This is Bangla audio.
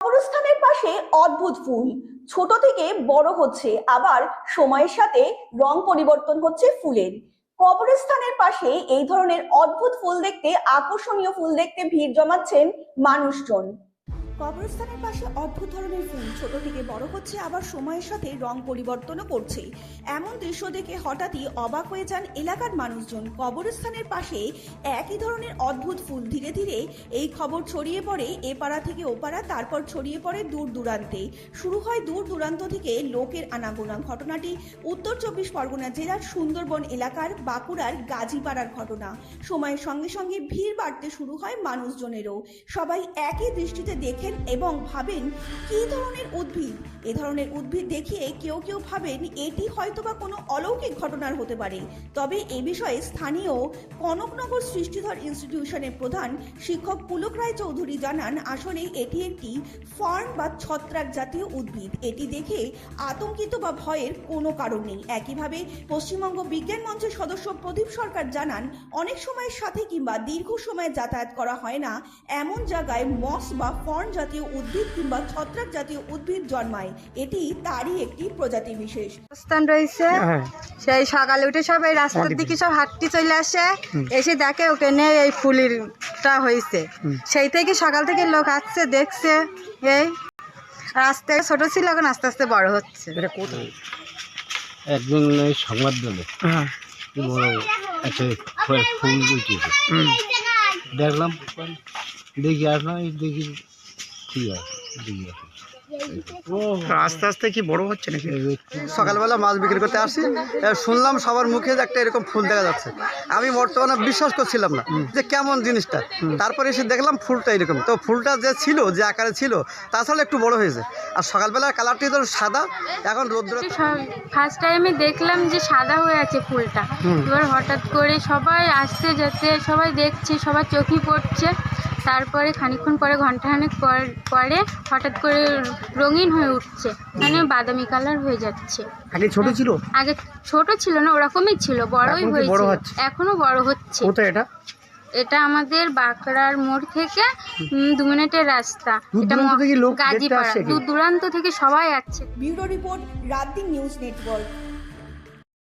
কবরস্থানের পাশে অদ্ভুত ফুল। ছোট থেকে বড় হচ্ছে, আবার সময়ের সাথে রং পরিবর্তন হচ্ছে ফুলের। কবরস্থানের পাশে এই ধরনের অদ্ভুত ফুল দেখতে, আকর্ষণীয় ফুল দেখতে ভিড় জমাচ্ছেন মানুষজন। কবরস্থানের পাশে অদ্ভুত ধরনের ফুল। ছোট থেকে বড় হচ্ছে, আবার সময়ের সাথে রং পরিবর্তনও করছে। এমন দৃশ্য দেখে হঠাৎই অবাক হয়ে যান এলাকার মানুষজন। কবরস্থানের পাশে একই ধরনের অদ্ভুত ফুল। ধীরে ধীরে এই খবর ছড়িয়ে পড়ে এ পাড়া থেকে ও পাড়া তারপর ছড়িয়ে পড়ে দূর দূরান্তে। শুরু হয় দূর দূরান্ত থেকে লোকের আনাগোনা। ঘটনাটি উত্তর চব্বিশ পরগনা জেলার সুন্দরবন এলাকার বাঁকুড়ার গাজীপাড়ার ঘটনা। সময়ের সঙ্গে সঙ্গে ভিড় বাড়তে শুরু হয় মানুষজনেরও। সবাই একই দৃষ্টিতে দেখেন এবং ভাবেন, কী ধরনের উদ্ভিদ? এ ধরনের উদ্ভিদ দেখিয়ে কেউ কেউ ভাবেন, এটি হয়তোবা কোনো অলৌকিক ঘটনার হতে পারে। তবে এ বিষয়ে স্থানীয় কনকনগর সৃষ্টিধর ইনস্টিটিউশনের প্রধান শিক্ষক পুলক রায় চৌধুরী জানান, আসলে এটি একটি ফার্ন বা ছত্রাক জাতীয় উদ্ভিদ। এটি দেখে আতঙ্কিত বা ভয়ের কোনো কারণ নেই। একইভাবে পশ্চিমবঙ্গ বিজ্ঞান মঞ্চের সদস্য প্রদীপ সরকার জানান, অনেক সময়ের সাথে কিংবা দীর্ঘ সময় যাতায়াত করা হয় না, এমন জায়গায় মস বা ফর্ন জাতীয় উদ্ভিদ কিংবা ছত্রাক জাতীয় উদ্ভিদ জন্মায়। এটি তারই একটি প্রজাতি বিশেষ। অবস্থান রয়েছে। হ্যাঁ। সেই সকালে উঠে সব এই রাস্তার দিকে সব হাঁটতে চলে আসে। এসে দেখে ওখানে এই ফুলিরটা হয়েছে। সেই থেকে সকাল থেকে লোক আসছে দেখছে এই রাস্তা ছোট ছিল এখন আস্তে আস্তে বড় হচ্ছে। এই সংবাদ দিলে। হ্যাঁ। কি বড় একটা ফুল উঠেছে। দেখলাম দেখি আসলাম দেখি আস্তে আস্তে কি বড় হচ্ছে নাকি? সকালবেলা মাছ বিক্রি করতে আসি শুনলাম সবার মুখে যে একটা এরকম ফুল দেখা যাচ্ছে। আমি বর্তমানে বিশ্বাস করছিলাম না যে কেমন জিনিসটা। তারপরে এসে দেখলাম ফুলটা এরকম। তো ফুলটা যে ছিল যে আকারে ছিল তাছাড়া একটু বড় হয়েছে। আর সকালবেলা কালারটি তো সাদা এখন রৌদ্র ফার্স্ট টাইমে দেখলাম যে সাদা হয়ে আছে ফুলটা। এবার হঠাৎ করে সবাই আসতে যেতে সবাই দেখছে সবার চোখে পড়ছে। তারপরে খানিকক্ষণ পরে ঘন্টাখানেক পর- পরে হঠাৎ করে রঙিন হয়ে উঠছে। মানে বাদামি কালার হয়ে যাচ্ছে। আগে ছোট ছিল? আগে ছোট ছিল না ওরকমই ছিল বড়ই হয়েছে এখনও বড় হচ্ছে। কোথায় এটা? এটা আমাদের বাঁকড়ার মোড় থেকে দু মিনিটের রাস্তা। এটা গাজীপাড়া। দূর দূরান্ত থেকে সবাই আসছে। ব্যুরো রিপোর্ট রাত দিন নিউজ নেটওয়ার্ক।